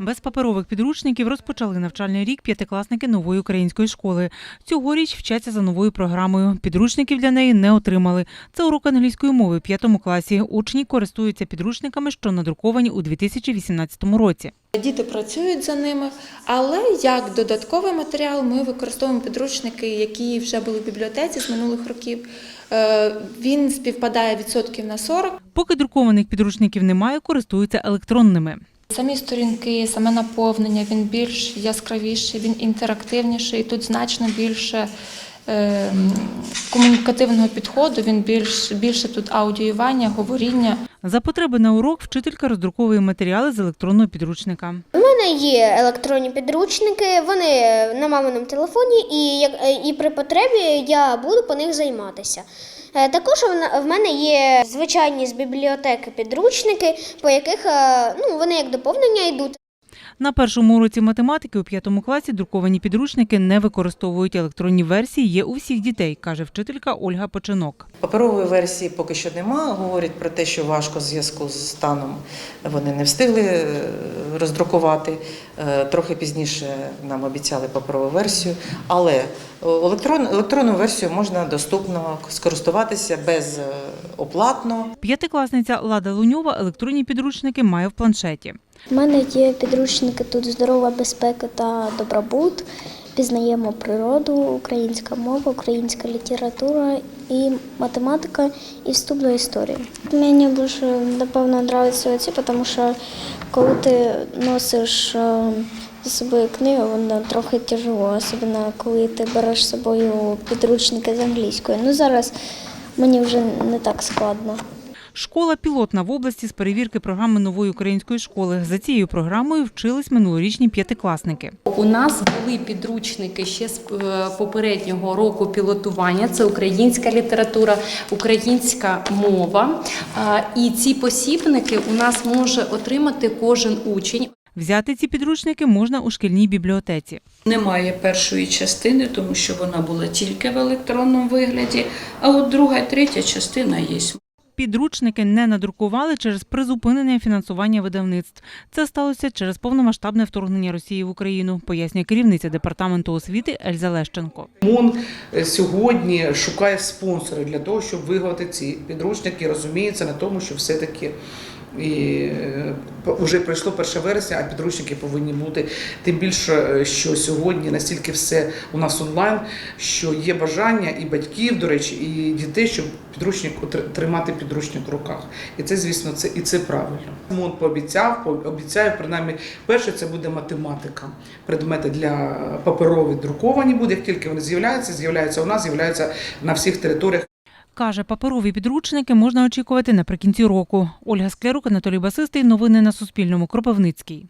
Без паперових підручників розпочали навчальний рік п'ятикласники нової української школи. Цьогоріч вчаться за новою програмою. Підручників для неї не отримали. Це урок англійської мови в п'ятому класі. Учні користуються підручниками, що надруковані у 2018 році. Діти працюють за ними, але як додатковий матеріал ми використовуємо підручники, які вже були в бібліотеці з минулих років. Е, Він співпадає відсотків на 40. Поки друкованих підручників немає, користуються електронними. Самі сторінки, саме наповнення, він більш яскравіший, він інтерактивніший. Тут значно більше е, комунікативного підходу, він більш, більше тут аудіювання, говоріння. За потреби на урок вчителька роздруковує матеріали з електронного підручника. У мене є електронні підручники, вони на маминому телефоні, і, як, е, і при потребі я буду по них займатися. Е, Також в в мене є звичайні з бібліотеки підручники, по яких е, ну, вони як доповнення йдуть. На першому уроці математики у п'ятому класі друковані підручники не використовують електронні версії. Є у всіх дітей, каже вчителька Ольга Починок. Паперової версії поки що нема. Говорять про те, що важко в зв'язку з станом вони не встигли е, роздрукувати. Трохи пізніше нам обіцяли паперову версію, але електрон, електронну версію можна доступно скористуватися безоплатно. П'ятикласниця Лада Луньова електронні підручники має в планшеті. У мене є підручники тут здорова безпека та добробут. Пізнаємо природу, українська мова, українська література і математика і вступ до історії. Мені більше напевно подобаються ці, тому що коли ти носиш е, з собою книгу, воно трохи тяжело, особливо коли ти береш з собою підручники з англійської. Ну зараз мені вже не так складно. Школа пілотна в області з перевірки програми нової української школи. За цією програмою вчились минулорічні п'ятикласники. У нас були підручники ще з е, попереднього року пілотування. Це українська література, українська мова. І ці посібники у нас може отримати кожен учень. Взяти ці підручники можна у шкільній бібліотеці. Немає першої частини, тому що вона була тільки в електронному вигляді, а от друга третя частина є. Підручники не надрукували через призупинення фінансування видавництв. Це сталося через повномасштабне вторгнення Росії в Україну, пояснює керівниця департаменту освіти Ельза Лещенко. МОН е, сьогодні шукає спонсори для того, щоб виготовити ці підручники. Розуміється на тому, що все-таки і е, вже пройшло 1 вересня, а підручники повинні бути. Тим більше, е, що сьогодні настільки все у нас онлайн, що є бажання і батьків, до речі, і дітей, щоб підручник тримати підручник в руках. І це, звісно, це і це правильно. МОН пообіцяв, пообіцяє, принаймні, перше це буде математика. Предмети для паперові друковані буде. Як тільки вони з'являються, з'являються у нас, з'являються на всіх територіях. Каже, паперові підручники можна очікувати наприкінці року. Ольга Склярук, Анатолій Басистий. Новини на Суспільному. Кропивницький.